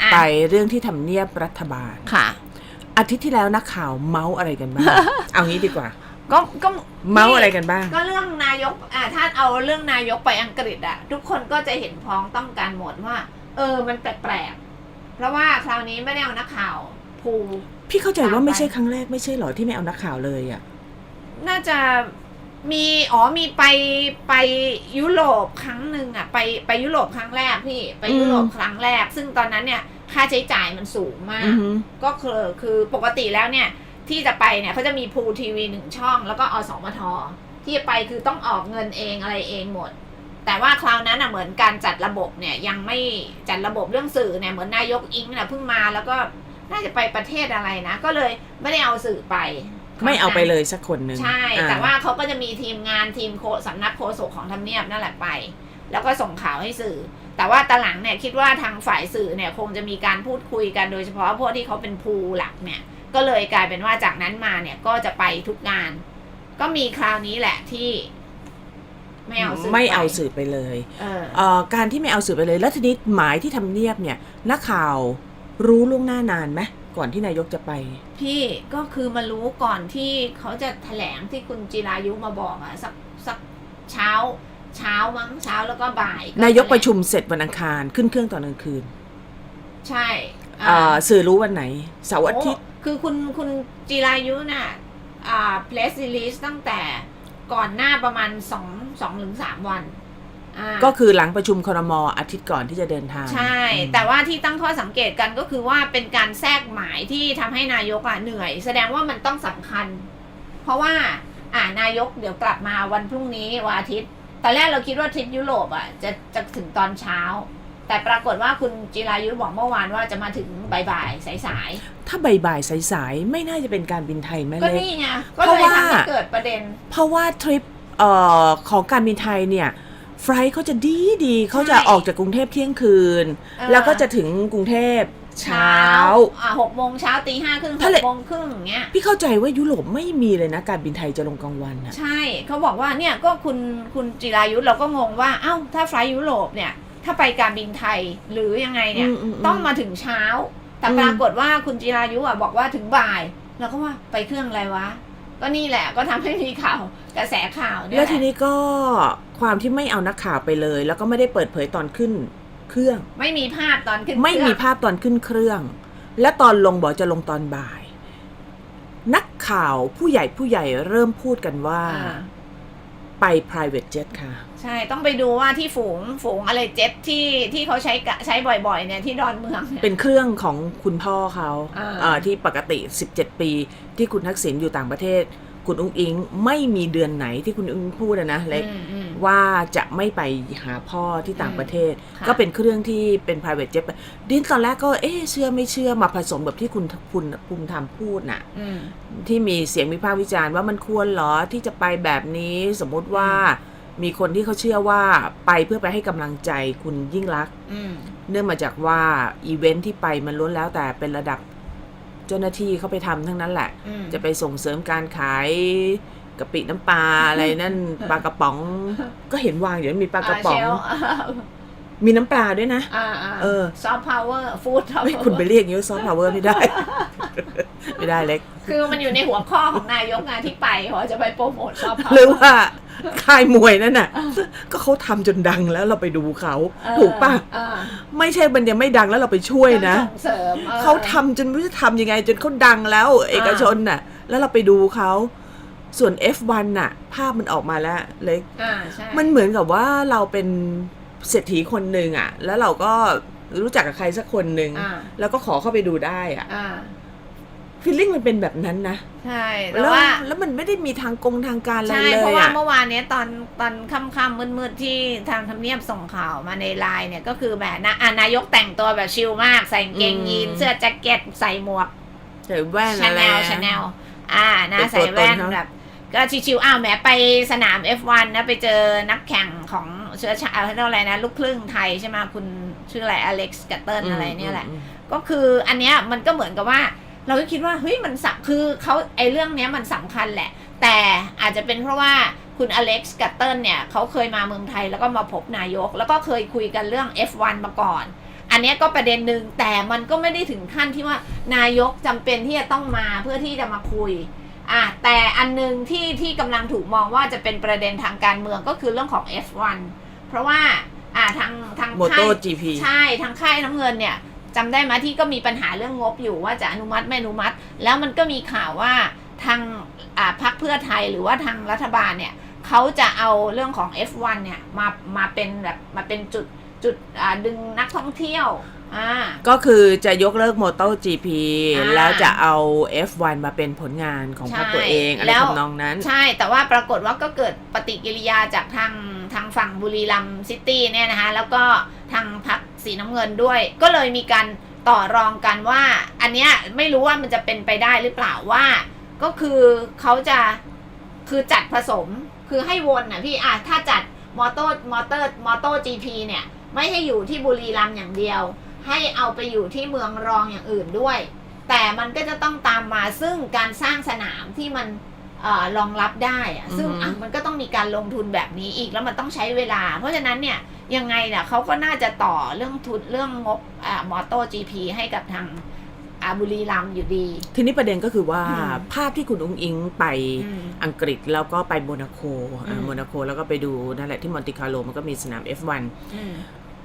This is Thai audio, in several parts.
บไปเรื่องที่ทำเนียบรัฐบาลค่ะ อาทิตย์ที่แล้วนักข่าวเมาส์อะไรกันบ้าง เอางี้ดีกว่า ก็ก็เมาส์อะไรกันบ้าง ก็เรื่องนายกอ่าถ้าเอาเรื่องนายกไปอังกฤษอะทุกคนก็จะเห็นพ้องต้องการหมดว่า เออมันแปลกๆ เพราะว่าคราวนี้ไม่ได้เอานักข่าวภูพี่เข้าใจว่าไม่ใช่ครั้งแรกไม่ใช่เหรอที่ไม่เอานักข่าวเลยอะน่าจะ มีอ๋อมีไปไปยุโรปครั้งหนึ่งอะไปไปยุโรปครั้งแรกพี่ไปยุโรปอืมครั้งแรก ซึ่งตอนนั้นเนี่ยค่าใช้จ่ายมันสูงมากอือหือก็คือคือปกติแล้วเนี่ย ที่จะไปเนี่ยเขาจะมีพูทีวีหนึ่งช่อง แล้วก็อสมทที่จะไปคือต้องออกเงินเองอะไรเองหมด แต่ว่าคราวนั้นอะเหมือนการจัดระบบเนี่ยยังไม่จัดระบบเรื่องสื่อเนี่ยเหมือนนายกอิงเนี่ยเพิ่งมาแล้วก็น่าจะไปประเทศอะไรนะ ก็เลยไม่ได้เอาสื่อไป ไม่เอาไปเลยสักคนหนึ่งใช่อ่แต่ว่าเขาก็จะมีทีมงานทีมโคสำนักโฆษกของทำเนียบนั่นแหละไป แล้วก็ส่งข่าวให้สื่อ แต่ว่าตอนหลังเนี่ยคิดว่าทางฝ่ายสื่อเนี่ยคงจะมีการพูดคุยกันโดยเฉพาะพวกที่เขาเป็นภูหลักเนี่ย ก็เลยกลายเป็นว่าจากนั้นมาเนี่ยก็จะไปทุกงาน ก็มีคราวนี้แหละที่ไม่เอาสื่อไม่เอาปสื่อไปเลยเออเอ่อการที่ไม่เอาสื่อไปเลย แล้วทีนี้หมายที่ทำเนียบเนี่ยนักข่าวรู้ล่วงหน้านานไหม ก่อนที่นายกจะไป พี่ก็คือมารู้ก่อนที่เขาจะแถลงที่คุณจิรายุมาบอกอะสักสักเช้า เช้ามั้งเช้าแล้วก็บ่ายนายกประชุมเสร็จวันอังคารขึ้นเครื่องตอนกลางคืน ใช่เอ่อสื่อรู้วันไหนเสาร์อาทิตย์โอ้คือคุณคุณจิรายุน่ะอ่า press release ตั้งแต่ก่อนหน้าประมาณสองสองถึงสามวันอ่า ก็คือหลังประชุมครมอาทิตย์ก่อนที่จะเดินทาง ใช่อืมแต่ว่าที่ตั้งข้อสังเกตกันก็คือว่าเป็นการแทรกหมายที่ทำให้นายกอะเหนื่อย แสดงว่ามันต้องสำคัญ เพราะว่าอ่านายกเดี๋ยวกลับมาวันพรุ่งนี้วันอาทิตย์ ตอนแรกเราคิดว่าทริปยุโรปอะจะจะถึงตอนเช้า แต่ปรากฏว่าคุณจิรายุบอกเมื่อวานว่าจะมาถึงบ่ายๆสายถ้าบ่ายๆสายๆไม่น่าจะเป็นการบินไทยแม่ๆก็เล็กนี่ไงก็เพราะเลยว่าทำให้เกิดประเด็น เพราะว่าทริปเอ่อของการบินไทยเนี่ย ไฟลท์เขาจะดีดีๆเขาจะใช่ออกจากกรุงเทพเที่ยงคืน เออ แล้วก็จะถึงกรุงเทพเช้า อ่าหกโมงเช้าตีห้าครึ่งหถ้าเลกโมงครึ่งอย่างเงี้ย พี่เข้าใจว่ายุโรปไม่มีเลยนะการบินไทยจะลงกลางวันอะ ใช่เขาบอกว่าเนี่ยก็คุณคุณจิรายุเราก็งงว่าเอ้าถ้าไฟล์ยุโรปเนี่ย ถ้าไปการบินไทยหรือยังไงเนี่ยมๆๆต้องมาถึงเช้า แต่อืม ปรากฏว่าคุณจิรายุอะบอกว่าถึงบ่ายเราก็ว่าไปเครื่องอะไรวะ ก็นี่แหละก็ทำให้มีข่าวกระแสข่าวเนี่ยแล้วหะทีนี้ก็ ความที่ไม่เอานักข่าวไปเลย แล้วก็ไม่ได้เปิดเผยตอนขึ้นเครื่อง ไม่มีภาพตอนขึ้นไม่มีเครื่องภาพตอนขึ้นเครื่อง และตอนลงบอกจะลงตอนบ่าย นักข่าวผู้ใหญ่ผู้ใหญ่เริ่มพูดกันว่าอ่าไป private jet ค่ะ ใช่ต้องไปดูว่าที่ฝูงฝูงอะไรเจ็ตที่ที่เขาใช้กะใช้บ่อยๆเนี่ยที่ดอนเมืองเนี่ยเป็นเครื่องของคุณพ่อเขาอ่าเอ่อที่ปกติ 17 ปี ที่คุณทักษิณอยู่ต่างประเทศ คุณอุ้งอิงไม่มีเดือนไหนที่คุณอุ้งอิงพูดอะนะเล็กอืมอืมว่าจะไม่ไปหาพ่อที่ต่างประเทศค่ะก็เป็นเครื่องที่เป็น private jet ดินตอนแรกก็เอ๊ะเชื่อไม่เชื่อมาผสมแบบที่คุณคุณภูมิธรรมพูดน่ะอืมที่มีเสียงวิพากษ์วิจารณ์ว่ามันควรเหรอที่จะไปแบบนี้สมมุติว่ามีคนที่เขาเชื่อว่าไปเพื่อไปให้กำลังใจคุณยิ่งรักษณ์อืมเนื่องมาจากว่าอีเวนท์ที่ไปมันล้วนแล้วแต่เป็นระดับ เจ้าหน้าที่เขาไปทำทั้งนั้นแหละอืมจะไปส่งเสริมการขายกะปิน้ำปลาอะไรนั่นปลากระป๋อง ก็เห็นวางอยู่มีปลากระป๋อง มีน้ำปลาด้วยนะอ่าอ่าเออ ซอฟต์พาวเวอร์ฟู้ดไม่คุณไปเรียกอย่างนี้ซอฟต์พาวเวอร์ไม่ได้ ไม่ได้เล็ก คือมันอยู่ในหัวข้อของนายกงานที่ไปเขาจะไปโปรโมทซอฟต์พาวหรือว่าค่ายมวยนั่นน่ะ ก็เขาทำจนดังแล้วเราไปดูเขา ถูกป่ะไม่ใช่มันยังไม่ดังแล้วเราไปช่วยนะส่งเสริมออ เขาทำจนไม่รู้จะทำยังไง จนเขาดังแล้ว เอกชนน่ะ แล้วเราไปดูเขาส่วน F1 น่ะ ภาพมันออกมาแล้วเล็ก อ่าใช่มันเหมือนกับว่าเราเป็น เศรษฐีคนหนึ่งอะ แล้วเราก็รู้จักกับใครสักคนหนึ่งอ่า แล้วก็ขอเข้าไปดูได้อะอ่า ฟีลลิ่งมันเป็นแบบนั้นนะใช่แต่แล้วว่า แล้วมันไม่ได้มีทางกงทางการอะไรใช่ เลเพราะยว่าอะ เมื่อวานเนี้ยตอนตอนค่ำๆมืดๆที่ทางทำเนียบส่งข่าวมาในไลน์เนี่ยก็คือแบบนะอ่านายกแต่งตัวแบบชิลมาก ใส่กางเกงอืม ยีนเสื้อแจ็คเก็ตใส่หมวก ใส่แว่นชาอะไรแนลชาแนลอ่านะเป็นตัวใส่แว่นตนเขา แบบ ก็ชิวๆอ้าวแหมไปสนาม F1 นะไปเจอนักแข่งของเชื้อชาติเขาเรียกว่าอะไรนะ ลูกครึ่งไทยใช่ไหมคุณชื่ออะไรอเล็กซ์กัตเติลอะไรเนี่ยแหละอืมก็คืออันเนี้ยมันก็เหมือนกับว่า เราก็คิดว่าเฮ้ยมันสัคือเขาไอเรื่องเนี้ยมันสำคัญแหละ แต่อาจจะเป็นเพราะว่าคุณอเล็กซ์กัตเติลเนี่ยเขาเคยมาเมืองไทยแล้วก็มาพบนายก แล้วก็เคยคุยกันเรื่อง F1 มาก่อน อันนเนี้ยก็ประเด็นหนึ่งแต่มันก็ไม่ได้ถึงขั้นที่ว่านายกจำเป็นที่จะต้องมาเพื่อที่จะมาคุย อะแต่อันหนึงที่ที่กำลังถูกมองว่าจะเป็นประเด็นทางการเมืองก็คือเรื่องของ F1 เพราะว่าอ่าทางทางโมค่าโตยจีพีใช่ทางค่ายน้ำเงินเนี่ยจำได้ไหมที่ก็มีปัญหาเรื่องงบอยู่ว่าจะอนุมัติไม่อนุมัติ แล้วมันก็มีข่าวว่าทางอ่าพรรคเพื่อไทยหรือว่าทางรัฐบาลเนี่ยเขาจะเอาเรื่องของ F1 เนี่ยมามาเป็นแบบมาเป็นจุดจุดอ่าดึงนักท่องเที่ยว อ่า ก็คือจะยกเลิกโมโตจีพีอ่า แล้วจะเอา F1 มาเป็นผลงานของพรรคใช่ตัวเองอะไรแล้วทำนองนั้น ใช่แต่ว่าปรากฏว่าก็เกิดปฏิกิริยาจากทางทางฝั่งบุรีรัมย์ซิตี้เนี่ยนะคะ แล้วก็ทางพักสีน้ำเงินด้วย ก็เลยมีการต่อรองกันว่า อันเนี้ยไม่รู้ว่ามันจะเป็นไปได้หรือเปล่าว่า ก็คือเขาจะคือจัดผสมคือให้วนน่ะพี่อะถ้าจัดมอเตอร์มอเตอร์มอเตอร์จีพีเนี่ย ไม่ให้อยู่ที่บุรีรัมย์อย่างเดียว ให้เอาไปอยู่ที่เมืองรองอย่างอื่นด้วย แต่มันก็จะต้องตามมาซึ่งการสร้างสนามที่มันเออรองรับได้อะซึ่งอือฮึอะมันก็ต้องมีการลงทุนแบบนี้อีกแล้วมันต้องใช้เวลา เพราะฉะนั้นเนี่ยยังไงเนี่ยเขาก็น่าจะต่อเรื่องทุนเรื่องงบอ่ามอเตอร์จีพีให้กับทางอาบุรีรัมย์อยู่ดี ทีนี้ประเด็นก็คือว่าอืมภาพที่คุณอุ้งอิงไปอืมอังกฤษแล้วก็ไปโมนาโกอ่าอืมโมนาโกแล้วก็ไปดูนั่นแหละที่มอนติคาร์โลมันก็มีสนาม F1 อื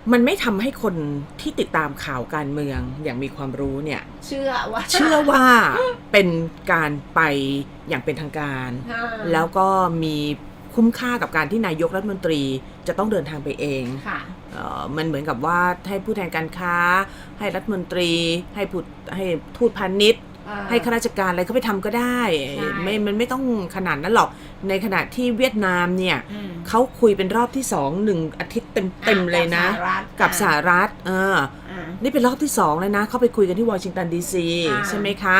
มมันไม่ทำให้คนที่ติดตามข่าวการเมืองอย่างมีความรู้เนี่ย เชื่อว่า เชื่อว่าเป็นการไปอย่างเป็นทางการอ่าแล้วก็มีคุ้มค่ากับการที่นายกรัฐมนตรีจะต้องเดินทางไปเองค่ะเอ่อมันเหมือนกับว่าให้ผู้แทนการค้า ให้รัฐมนตรี ให้ผู้ให้ทูตพาณิชย์อ่า ให้ข้าราชการอะไรเขาไปทำก็ได้ใช่ไม่มันไม่ต้องขนาดนั้นหรอกในขณะที่เวียดนามเนี่ยอืมเขาคุยเป็นรอบที่สองหนึ่งอาทิตย์เต็มๆเลยนะ กับสหรัฐเอออ่านี่เป็นรอบที่สองเลยนะเข้าไปคุยกันที่วอชิงตันดีซีอ่าใช่ไหมคะ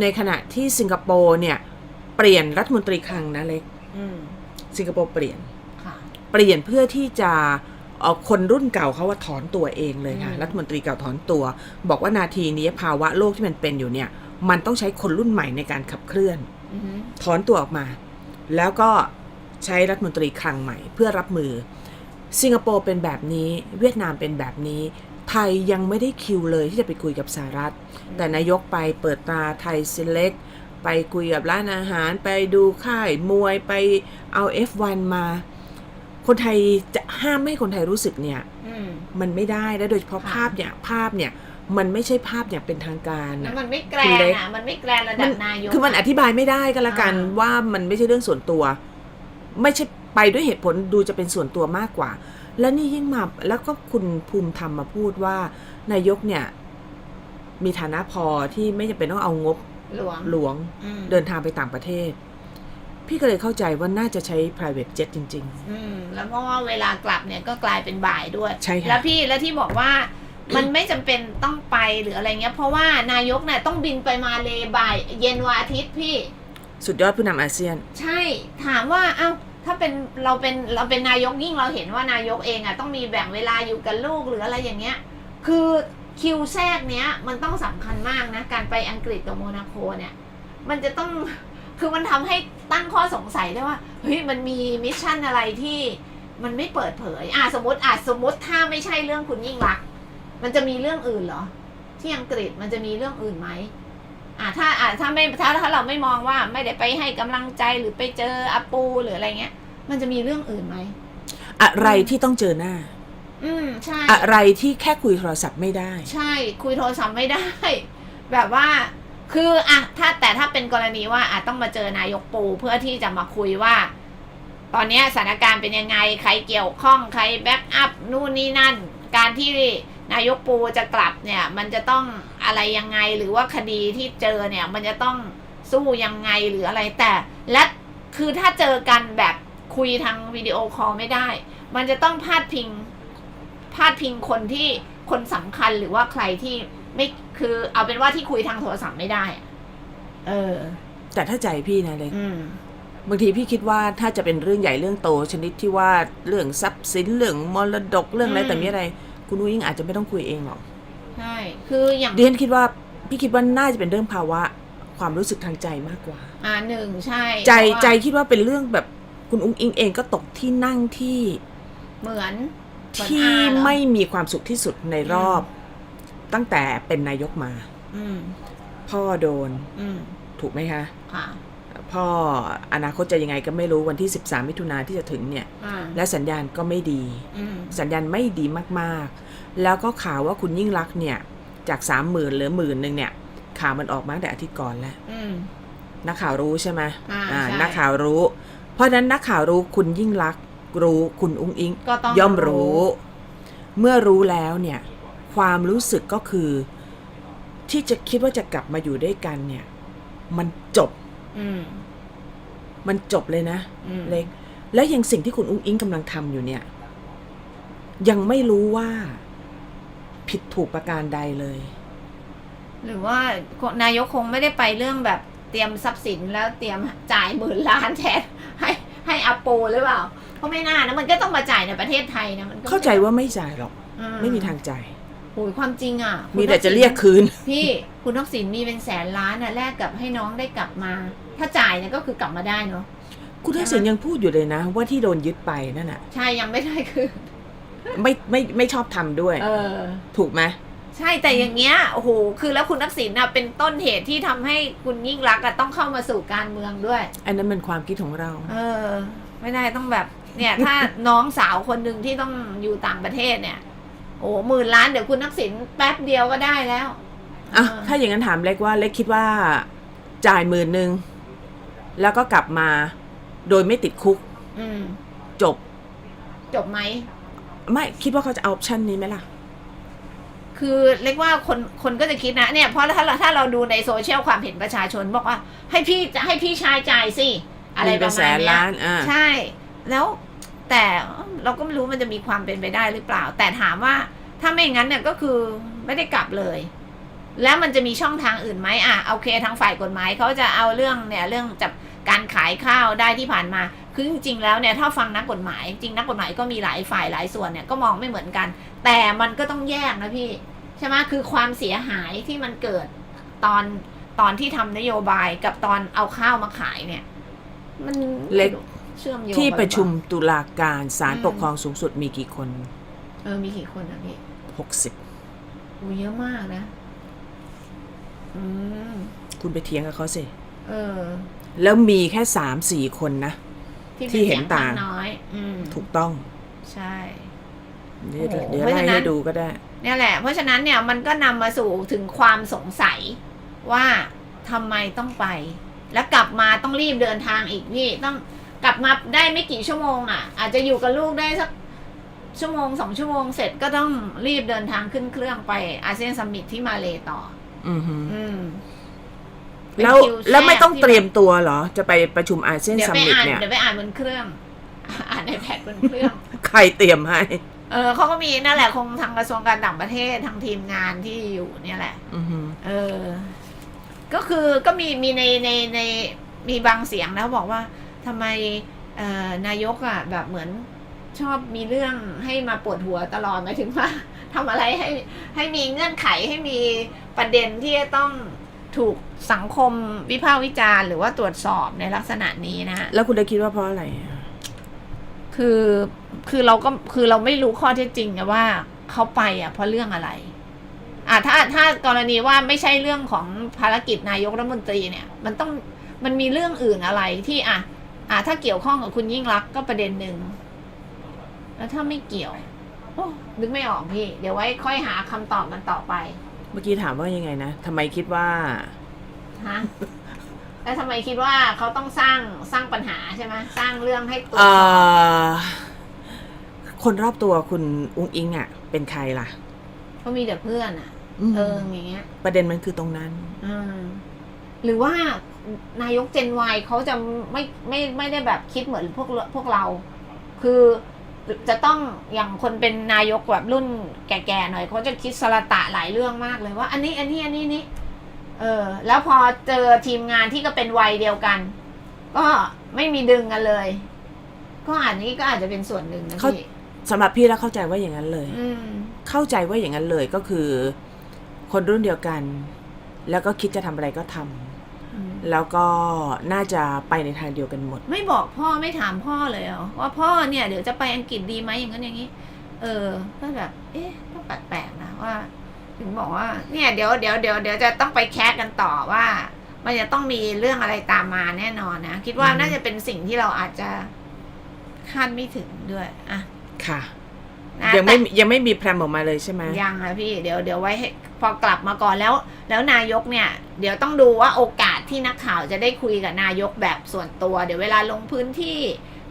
ในขณะที่สิงคโปร์เนี่ย เปลี่ยนรัฐมนตรีคลังนะเล็กอืมสิงคโปร์เปลี่ยนค่ะเปลี่ยนเพื่อที่จะเอา คนรุ่นเก่าเขาว่าถอนตัวเองเลยค่ะอืมรัฐมนตรีเก่าถอนตัว บอกว่านาทีนี้ภาวะโลกที่มันเป็นอยู่เนี่ย มันต้องใช้คนรุ่นใหม่ในการขับเคลื่อนอือหือถอนตัวออกมา แล้วก็ใช้รัฐมนตรีคลังใหม่เพื่อรับมือ สิงคโปร์เป็นแบบนี้ เวียดนามเป็นแบบนี้ ไทยยังไม่ได้คิวเลยที่จะไปคุยกับสหรัฐ แต่นายกไปเปิดตาไทยเซเล็กไปคุยกับร้านอาหาร ไปดูค่ายมวยไปเอา F1 มา คนไทยจะห้ามไม่ให้คนไทยรู้สึกเนี่ยอืมมันไม่ได้และโดยเฉพาะค่ะภาพเนี่ยภาพเนี่ยมันไม่ใช่ภาพอย่างเป็นทางการแล้วนะมันไม่แกรคุณนเล็กอะมันไม่แกรนระดับนายกคือมันอธิบายไม่ได้ก็แล้วกันอ่าว่ามันไม่ใช่เรื่องส่วนตัว ไม่ใช่ไปด้วยเหตุผลดูจะเป็นส่วนตัวมากกว่า แล้วนี่ยิ่งมาแล้วก็คุณภูมิธรรมมาพูดว่า นายกเนี่ย มีฐานะพอที่ไม่จำเป็นต้องเอางบหลวงหลวงอืมเดินทางไปต่างประเทศ พี่ก็เลยเข้าใจว่าน่าจะใช้ private jet จริง อืมแล้วเพราะว่าเวลากลับเนี่ยก็กลายเป็นบ่ายด้วย ใช่ค่ะ แล้วพี่แล้วที่บอกว่ามันไม่จำเป็นต้องไปหรืออะไรเงี้ย เพราะว่านายกเนี่ยต้องบินไปมาเลบ่าย เย็นวันอาทิตย์พี่ ๆ สุดยอดผู้นำอาเซียน ใช่ถามว่าเอ้าถ้าเป็นเราเป็นเราเป็นนายกยิ่งเราเห็นว่านายกเองอะต้องมีแบ่งเวลาอยู่กับลูกหรืออะไรอย่างเงี้ย คือคิวแทรกเนี้ยมันต้องสำคัญมากนะ การไปอังกฤษกับโมนาโกเนี่ย มันจะต้อง คือมันทำให้ตั้งข้อสงสัยได้ว่าเฮ้ยมันมีมิชชั่นอะไรที่มันไม่เปิดเผย อะสมมติอะสมมติถ้าไม่ใช่เรื่องคุณยิ่งรักษณ์มันจะมีเรื่องอื่นเหรอ ที่อังกฤษมันจะมีเรื่องอื่นไหมอะถ้าอะถ้าไม่ถ้าถ้าเราไม่มองว่าไม่ได้ไปให้กำลังใจหรือไปเจออาปูหรืออะไรเงี้ย มันจะมีเรื่องอื่นไหมอะไรที่ต้องเจอหน้า อืมใช่ อะไรที่แค่คุยโทรศัพท์ไม่ได้ ใช่ คุยโทรศัพท์ไม่ได้ แบบว่า คืออะถ้าแต่ถ้าเป็นกรณีว่าอะต้องมาเจอนายกปูเพื่อที่จะมาคุยว่า ตอนนี้สถานการณ์เป็นยังไงใครเกี่ยวข้องใครแบ็กอัพนู่นนี่นั่น การที่นายกปูจะกลับเนี่ย มันจะต้องอะไรยังไงหรือว่าคดีที่เจอเนี่ย มันจะต้องสู้ยังไงหรืออะไรแต่ และคือถ้าเจอกันแบบคุยทางวิดีโอคอลไม่ได้ มันจะต้องพาดพิงพาดพิงคนที่คนสำคัญหรือว่าใครที่ ไม่คือเอาเป็นว่าที่คุยทางโทรศัพท์ไม่ได้อะเออ แต่ถ้าใจพี่นะเล็กอืม บางทีพี่คิดว่าถ้าจะเป็นเรื่องใหญ่เรื่องโต ชนิดที่ว่าเรื่องทรัพย์สินเรื่องมรดกเรื่องอะไรอืม แต่มีอะไร คุณนุ้ยอาจจะไม่ต้องคุยเองหรอกใช่ คืออย่างดิฉันคิดว่าพี่คิดว่าน่าจะเป็นเรื่องภาวะ ความรู้สึกทางใจมากกว่า อ่าหนึ่งใช่ใจเพราะว่าใจคิดว่าเป็นเรื่องแบบคุณอุ้งอิงเองก็ตกที่นั่งที่เหมือน เหมือนที่อาเหรอ ไม่มีความสุขที่สุดในรอบ ตั้งแต่เป็นนายกมา อืมพ่อโดนอืมถูกไหมคะค่ะพ่ออนาคตจะยังไงก็ไม่รู้วันที่ 13 มิถุนาที่จะถึงเนี่ย อ่าและสัญญาณก็ไม่ดี อืมสัญญาณไม่ดีมากๆ แล้วก็ข่าวว่าคุณยิ่งรักษณ์เนี่ย จากสามหมื่นเหลือหมื่นหนึ่งเนี่ย ข่าวมันออกมาตั้งแต่อาทิตย์ก่อนแล้ว อืม นักข่าวรู้ใช่ไหมอ่าอ่าใช่ นักข่าวรู้ เพราะฉะนั้นนักข่าวรู้คุณยิ่งรักษณ์รู้คุณอุ้งอิงก็ต้องย่อมรู้ เมื่อรู้แล้วเนี่ย ความรู้สึกก็คือ ที่จะคิดว่าจะกลับมาอยู่ด้วยกันเนี่ย มันจบอืมมันจบเลยนะอืมเล็ก และยังสิ่งที่คุณอุ้งอิงกำลังทำอยู่เนี่ย ยังไม่รู้ว่าผิดถูกประการใดเลย หรือว่านายกคงไม่ได้ไปเรื่องแบบเตรียมทรัพย์สินแล้วเตรียมจ่ายหมื่นล้านแทนให้ให้อาโปหรือเปล่า เพราะไม่น่านะมันก็ต้องมาจ่ายในประเทศไทยนะมันก็เข้าใจว่าไม่จ่ายหรอกอืไม่มีทางจ่าย โอ้ยความจริงอะคุณมีแต่ทักษิณจะเรียกคืน พี่คุณทักษิณมีเป็นแสนล้านอะแลกกับให้น้องได้กลับมา ถ้าจ่ายเนี่ยก็คือกลับมาได้เนาะคุณทักษิณยังพูดอยู่เลยนะ ว่าที่โดนยึดไปนั่นน่ะ ใช่ยังไม่ได้คือ ไม่ไม่ไม่ชอบทำด้วย เออ ถูกไหมใช่แต่อย่างเงี้ยโอ้โหคือแล้วคุณทักษิณน่ะเป็นต้นเหตุที่ทำให้คุณยิ่งรักษณ์อะต้องเข้ามาสู่การเมืองด้วย อันนั้นเป็นความคิดของเรา เออ ไม่ได้ต้องแบบ เนี่ย ถ้าน้องสาวคนหนึ่งที่ต้องอยู่ต่างประเทศเนี่ย โอ้หมื่นล้านเดี๋ยวคุณทักษิณแป๊บเดียวก็ได้แล้วอะเออถ้าอย่างนั้นถามเล็กว่าเล็กคิดว่าจ่ายหมื่นหนึ่งแล้วก็กลับมา โดยไม่ติดคุก อืม จบ จบไหมไม่คิดว่าเขาจะเอาออปชันนี้ไหมล่ะ คือเรียกว่าคนคนก็จะคิดนะเนี่ยเพราะถ้าเราถ้าเราดูในโซเชียลความเห็นประชาชนบอกว่า ให้พี่ให้พี่ชายจ่ายสิ อะไรมีปเป็นระแสมาณนเนี้ยล้านอ่าใช่ แล้ว แต่เราก็ไม่รู้มันจะมีความเป็นไปได้หรือเปล่า แต่ถามว่าถ้าไม่งั้นเนี่ยก็คือไม่ได้กลับเลย แล้วมันจะมีช่องทางอื่นไหมอะโอเคทางฝ่ายกฎหมายเขาจะเอาเรื่องเนี่ยเรื่องจับการขายข้าวได้ที่ผ่านมา คือจริงๆแล้วเนี่ยถ้าฟังนักกฎหมาย จริงนักกฎหมายก็มีหลายฝ่ายหลายส่วนเนี่ยก็มองไม่เหมือนกัน แต่มันก็ต้องแยกนะพี่ใช่ไหมคือความเสียหายที่มันเกิดตอนตอนที่ทำนโยบายกับตอนเอาข้าวมาขายเนี่ย มันเล็ก เชื่อมโยงที่กันหอประชุมเปล่ตุลาการศาลอืมปกครองสูงสุดมีกี่คนาเออมีกี่คนนะพี่60โอ้เยอะมากนะ อืม คุณไปเถียงกับเขาสิ เออ แล้วมีแค่สามสี่คนนะ ที่ที่เห็นสียต่างข้น้อยอืมถูกต้อง ใช่เดี๋ยวโอ้โหเดี๋ยวเพราะไล่ฉะนั้นให้ดูก็ได้ เนี่ยแหละ เพราะฉะนั้นเนี่ยมันก็นำมาสู่ถึงความสงสัยว่าทำไมต้องไป แล้วกลับมาต้องรีบเดินทางอีกพี่ต้อง กลับมาได้ไม่กี่ชั่วโมงอะ อาจจะอยู่กับลูกได้สักชั่วโมงสองชั่วโมงเสร็จก็ต้องรีบเดินทางขึ้นเครื่องไปอาเซียนซัมมิตที่มาเลต่อ อือหืออืม แล้วเป็นคิวแล้วไม่แทรกต้องที่ เตรียมตัวเหรอ จะไปประชุมอาเซียนเดี๋ยวซัมไปมิตอ่านเนี่ย เดี๋ยวไปอ่านบนเครื่อง อ่านในแพดบนเครื่อง ใครเตรียมให้ เออเขาก็มีนั่นแหละคงทางกระทรวงการต่างประเทศทางทีมงานที่อยู่เนี่ยแหละ อือหือ เออ ก็คือก็มีมีในในในมีบางเสียงนะบอกว่า ทำไมเอ่อนายกอะแบบเหมือนชอบมีเรื่องให้มาปวดหัวตลอดหมายถึงว่าทำอะไรให้ให้มีเงื่อนไขให้มีประเด็นที่จะต้องถูกสังคมวิพากษ์วิจารณ์หรือว่าตรวจสอบในลักษณะนี้นะฮะแล้วคุณได้คิดว่าเพราะอะไรอะคือคือเราก็คือเราไม่รู้ข้อเท็จจริงนะว่าเขาไปอะเพราะเรื่องอะไร อ่าถ้าถ้ากรณีว่าไม่ใช่เรื่องของภารกิจนายกรัฐมนตรีเนี่ย มันต้องมันมีเรื่องอื่นอะไรที่อะ อ่าถ้าเกี่ยวข้องกับคุณยิ่งรักษณ์ก็ประเด็นหนึ่ง แล้วถ้าไม่เกี่ยวโอ้นึกไม่ออกพี่ เดี๋ยวไว้ค่อยหาคำตอบมันต่อไปเมื่อกี้ถามว่ายังไงนะทำไมคิดว่า ฮะ แล้วทำไมคิดว่าเขาต้องสร้างสร้างปัญหาใช่ไหมสร้างเรื่องให้ตัวเอ่อ คนรอบตัวคุณอุ้งอิงอะ เป็นใครล่ะเขามีแต่เพื่อนอะมเอออย่างเงี้ย ประเด็นมันคือตรงนั้นอ่า หรือว่านายกเจนวเขาจะไม่ไม่ไม่ได้แบบคิดเหมือนพวกเราพวกเรา คือจะต้องอย่างคนเป็นนายกแบบรุ่นแก่ๆหน่อยเขาจะคิดสละตะหลายเรื่องมากเลยว่า อันนี้อันนี้อันนี้นี่เออ แล้วพอเจอทีมงานที่ก็เป็นวัยเดียวกัน ก็ไม่มีดึงกันเลย ก็อันนี้ก็อาจจะเป็นส่วนหนึ่งนะเขาพี่สำหรับพี่แล้วเข้าใจว่าอย่างนั้นเลยอืมเข้าใจว่าอย่างนั้นเลยก็คือ คนรุ่นเดียวกัน แล้วก็คิดจะทำอะไรก็ทำอืม แล้วก็น่าจะไปในทางเดียวกันหมด ไม่บอกพ่อไม่ถามพ่อเลยเหรอว่าพ่อเนี่ยเดี๋ยวจะไปอังกฤษดีไหมอย่างนั้นอย่างนี้ เออ ก็แบบ เอ๊ะก็แปลกๆนะว่า ถึงบอกว่า เนี่ยเดี๋ยวเดี๋ยวเดี๋ยวเดี๋ยวจะต้องไปแคสกันต่อว่า มันจะต้องมีเรื่องอะไรตามมาแน่นอนนะคิดว่าอืมน่าจะเป็นสิ่งที่เราอาจจะคาดไม่ถึงด้วยอะค่ะ นะยังไม่แต่ยังไม่มีแพรมออกมาเลยใช่ไหม ยังค่ะพี่เดี๋ยวเดี๋ยวไว้ให้พอกลับมาก่อนแล้ว แล้วนายกเนี่ย เดี๋ยวต้องดูว่าโอกาสที่นักข่าวจะได้คุยกับนายกแบบส่วนตัว เดี๋ยวเวลาลงพื้นที่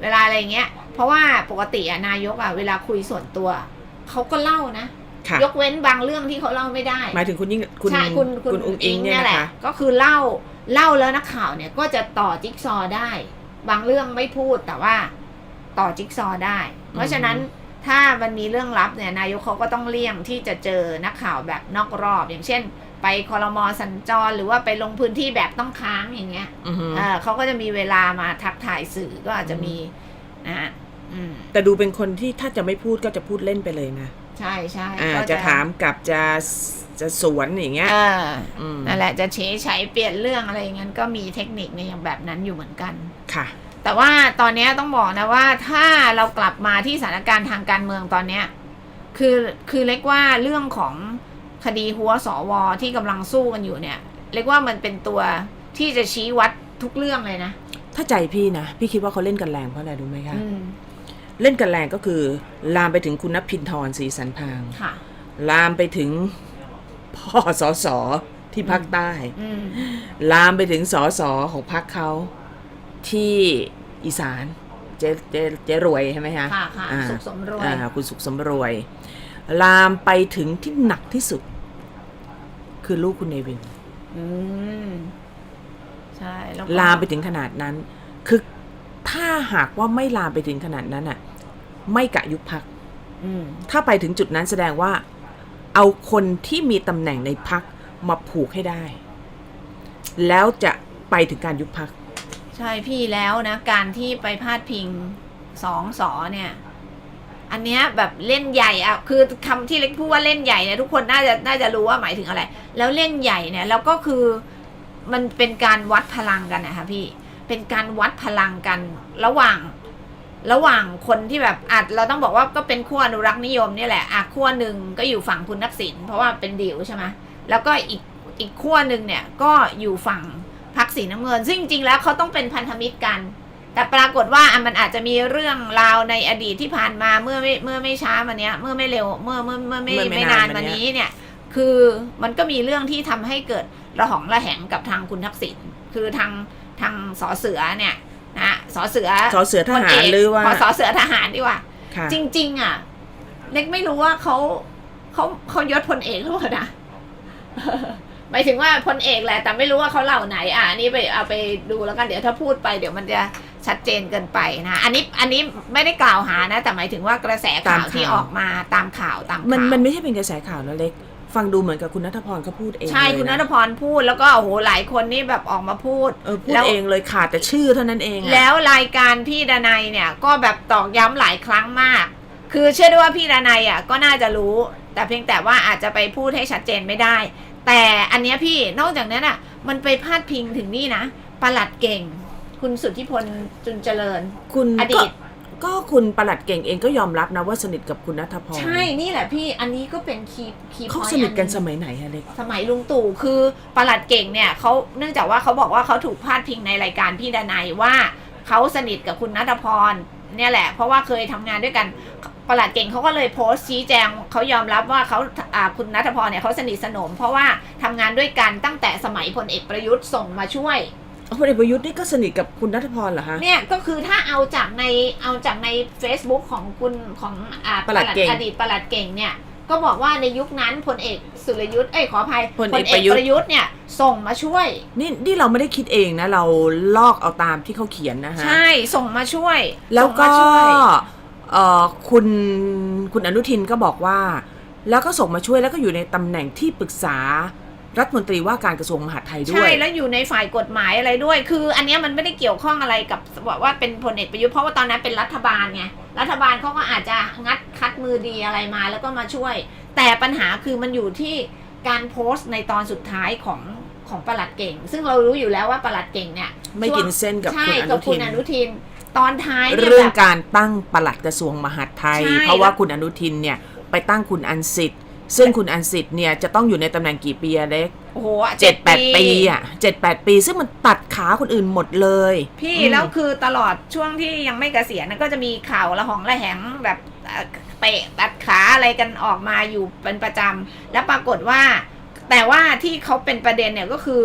เวลาอะไรเงี้ย เพราะว่าปกติอะนายกอะเวลาคุยส่วนตัวเขาก็เล่านะค่ะ ยกเว้นบางเรื่องที่เขาเล่าไม่ได้ หมายถึงคุณยิ่งคุณใช่คุณคุณอุ้งอิงเนี่ยแหนะละ คะ ก็คือเล่าเล่าแล้วนักข่าวเนี่ยก็จะต่อจิ๊กซอว์ได้ บางเรื่องไม่พูดแต่ว่าต่อจิ๊กซอว์ได้ เพราะฉะนั้น ถ้ามันมีเรื่องลับเนี่ยนายกเขาก็ต้องเลี่ยงที่จะเจอนักข่าวแบบนอกรอบ อย่างเช่น ไปคอรมอสัญจร หรือว่าไปลงพื้นที่แบบต้องค้างอย่างเงี้ยอือฮึเออเขาก็จะมีเวลามาทักถ่ายสื่อก็อาจจะมีนะฮะอืมแต่ดูเป็นคนที่ถ้าจะไม่พูดก็จะพูดเล่นไปเลยนะ ใช่ใช่อ่าก็จะถามกลับจะจะสวนอย่างเงี้ยเอออืมนั่นแหละจะเฉยใช้เปลี่ยนเรื่องอะไรอย่างนั้นก็มีเทคนิคในอย่างแบบนั้นอยู่เหมือนกันค่ะ แต่ว่าตอนนี้ต้องบอกนะว่าถ้าเรากลับมาที่สถานการณ์ทางการเมืองตอนเนี้ยคือคือเล็กว่าเรื่องของคดีหัวสวที่กำลังสู้กันอยู่เนี่ย เล็กว่ามันเป็นตัวที่จะชี้วัดทุกเรื่องเลยนะ ถ้าใจพี่นะ พี่คิดว่าเขาเล่นกันแรงเพราะอะไรรู้ไหมคะอืมเล่นกันแรงก็คือ ลามไปถึงคุณนพินทรศรีสันพางค่ะลามไปถึงพ่อสอสอที่ภาคใต้อืมลามไปถึงสอสอของพรรคเขา ที่อีสานเจ๊เจ๊เจ๊รวยใช่ไหมคะค่ะค่ะอ่าสุขสมรวย อ่าคุณสุขสมรวย ลามไปถึงที่หนักที่สุด คือลูกคุณเนวิน อืม ใช่แล้วก็ลามไปถึงขนาดนั้น คือถ้าหากว่าไม่ลามไปถึงขนาดนั้นอะ ไม่กะยุบพัก อืม ถ้าไปถึงจุดนั้นแสดงว่า เอาคนที่มีตำแหน่งในพักมาผูกให้ได้ แล้วจะไปถึงการยุบพัก ใช่พี่แล้วนะ การที่ไปพาดพิงสองสอเนี่ย อันเนี้ยแบบเล่นใหญ่อะคือคำที่เล็กพูดว่าเล่นใหญ่เนี่ยทุกคนน่าจะน่าจะรู้ว่าหมายถึงอะไร แล้วเล่นใหญ่เนี่ยแล้วก็คือมันเป็นการวัดพลังกันนะคะพี่เป็นการวัดพลังกันระหว่างระหว่างคนที่แบบอาจเราต้องบอกว่าก็เป็นขั้วอนุรักษ์นิยมเนี่ยแหละอะขั้วหนึ่งก็อยู่ฝั่งคุณทักษิณเพราะว่าเป็นดิวใช่ไหมแล้วก็อีกอีกขั้วหนึ่งเนี่ยก็อยู่ฝั่ง สีน้ำเงิน ซึ่งจริงๆแล้วเขาต้องเป็นพันธมิตรกัน แต่ปรากฏว่าอะมันอาจจะมีเรื่องราวในอดีตที่ผ่านมาเมื่อไม่เมื่อไม่ช้ามาเนี้ย เมื่อไม่เร็วเมื่อเมื่อเมื่อไม่เมื่อไม่ไม่นานานมามาเนี้ยนี้เนี่ย คือมันก็มีเรื่องที่ทำให้เกิดระหองระแหงกับทางคุณทักษิณคือทางทางสอเสือเนี่ยนะสอเสือสอเสือทหารพลกหรือว่าขอสอเสือทหารดีกว่าค่ะจริง ๆ อะ เล็กไม่รู้ว่าเขาเขาเขายศพลเอกหรือเปล่านะ หมายถึงว่าพลเอกแหละแต่ไม่รู้ว่าเขาเหล่าไหน อะอันนี้ไปเอาไปดูแล้วกันเดี๋ยวถ้าพูดไปเดี๋ยวมันจะชัดเจนเกินไปนะอันนี้อันนี้ไม่ได้กล่าวหานะ แต่หมายถึงว่ากระแสข่าวที่ออกมาตามข่าวตามข่าวมันมันไม่ใช่เป็นกระแสข่าวนะเล็กฟังดูเหมือนกับคุณนัทพรเขาพูดเองใช่เลยคุณนันะทพรพูดแล้วก็โอ้โหหลายคนนี่แบบออกมาพูดเออพูดแล้วเองเลยขาดแต่ชื่อเท่านั้นเองอะแล้วรายการพี่ดนัยเนี่ยก็แบบตอกย้ำหลายครั้งมาก คือเชื่อได้ว่าพี่ดนัยอะก็น่าจะรู้ แต่เพียงแต่ว่าอาจจะไปพูดให้ชัดเจนไม่ได้ แต่อันเนี้ยพี่นอกจากนั้นอะ มันไปพาดพิงถึงนี่นะประหลัดเก่ง คุณสุทธิพลจุนเจริญ คุณอดีต ก็ก็คุณประหลัดเก่งเองก็ยอมรับนะว่าสนิทกับคุณนัทพรใช่นี่แหละพี่อันนี้ก็เป็นคีย์คีย์เขา point สนิทกันอัสมัยไหนฮะเล็กสมัยลุงตู่คือประหลัดเก่งเนี่ยเขาเนื่องจากว่าเขาบอกว่าเขาถูกพาดพิงในรายการพี่ดนัยว่าเขาสนิทกับคุณนัทพรเนี่ยแหละ เพราะว่าเคยทำงานด้วยกัน ประหลัดเก่งเขาก็เลยโพสต์ชี้แจงเขายอมรับว่าเขาอ่าคุณนัทพรเนี่ยเขาสนิทสนม เพราะว่าทำงานด้วยกันตั้งแต่สมัยพลเอกประยุทธ์ส่งมาช่วยพลเอกประยุทธ์นี่ก็สนิทกับคุณนัทพรเหรอฮะเนี่ยก็คือถ้าเอาจากในเอาจากใน Facebook ของคุณของอ่าประหลัดเก่งอดีตประหลัดเก่งเนี่ยก็บอกว่าในยุคนั้นพลเอกสุรยุทธ์เอ้ยขออภัยพลเอกประยุทธ์ประยุทธ์เนี่ยส่งมาช่วย นี่นี่เราไม่ได้คิดเองนะ เราลอกเอาตามที่เขาเขียนนะฮะ ใช่ส่งมาช่วย แล้วก็ ส่งมาช่วยเอ่อคุณคุณอนุทินก็บอกว่า แล้วก็ส่งมาช่วยแล้วก็อยู่ในตำแหน่งที่ปรึกษารัฐมนตรีว่าการกระทรวงมหาดไทยด้ใช่วยแล้วอยู่ในฝ่ายกฎหมายอะไรด้วย คือ อันเนี้ยมันไม่ได้เกี่ยวข้องอะไรกับว่าว่าเป็นพลเอกประยุทธ์เพราะว่าตอนนั้นเป็นรัฐบาลไงรัฐบาลเขาก็อาจจะงัดคัดมือดีอะไรมาแล้วก็มาช่วย แต่ปัญหาคือมันอยู่ที่การโพสต์ในตอนสุดท้ายของของประหลัดเก่ง ซึ่งเรารู้อยู่แล้วว่าประหลัดเก่งเนี่ยไม่กินเส้นกับใช่คุณอกันุบคุทิณนอนุทิน ตอนท้ายเนี่ยเรื่อแบงบ การตั้งปลัดกระทรวงมหาดไทย ใช่เพราะว่าแล้ว คุณอนุทินเนี่ยไปตั้งคุณอันสิทธิ์ซึ่งคุณอันสิทธิ์เนี่ยจะต้องอยู่ในตำแหน่งกี่ปีอะเล็กโอ้โหเจ็ดแปดปีอะเจ็ดแปดปี ซึ่งมันตัดขาคนอื่นหมดเลยพี่อืม แล้วคือตลอดช่วงที่ยังไม่เกษียณนะก็จะมีข่าวละหองละแหงแบบเอ่อเตะตัดขาอะไรกันออกมาอยู่เป็นประจำแล้วปรากฏว่า แต่ว่าที่เขาเป็นประเด็นเนี่ยก็คือ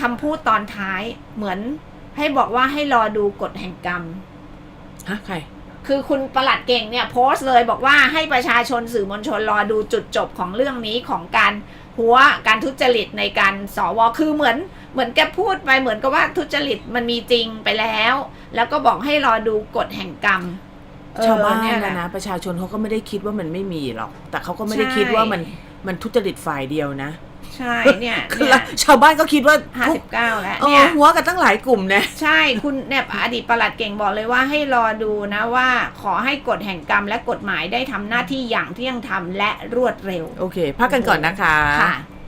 คำพูดตอนท้ายเหมือน ให้บอกว่าให้รอดูกฎแห่งกรรม ฮะใคร คือคุณประหลัดเก่งเนี่ยโพสต์เลยบอกว่าให้ประชาชนสื่อมวลชนรอดูจุดจบของเรื่องนี้ของการหัวการทุจริตในการสวคือเหมือน เหมือนแกพูดไปเหมือนกับว่าทุจริตมันมีจริงไปแล้ว แล้วก็บอกให้รอดูกฎแห่งกรรมเออชาวบ้านเยแหลนะนะประชาชนเขาก็ไม่ได้คิดว่ามันไม่มีหรอก แต่เขาก็ไม่ได้ใช่คิดว่ามันมันทุจริตฝ่ายเดียวนะ ใช่เนี่ยคือเนี่ยชาวบ้านก็คิดว่าห้าสิบเก้าแล้วเอเนี่อย หัวกันตั้งหลายกลุ่มนะ ใช่คุณเนี่ยอดีตประหลัดเก่งบอกเลยว่าให้รอดูนะว่าขอให้กฎแห่งกรรมและกฎหมายได้ทำหน้าที่อย่างเที่ยงธรรมและรวดเร็ว โอเค พักกันก่อนนะคะ ค่ะ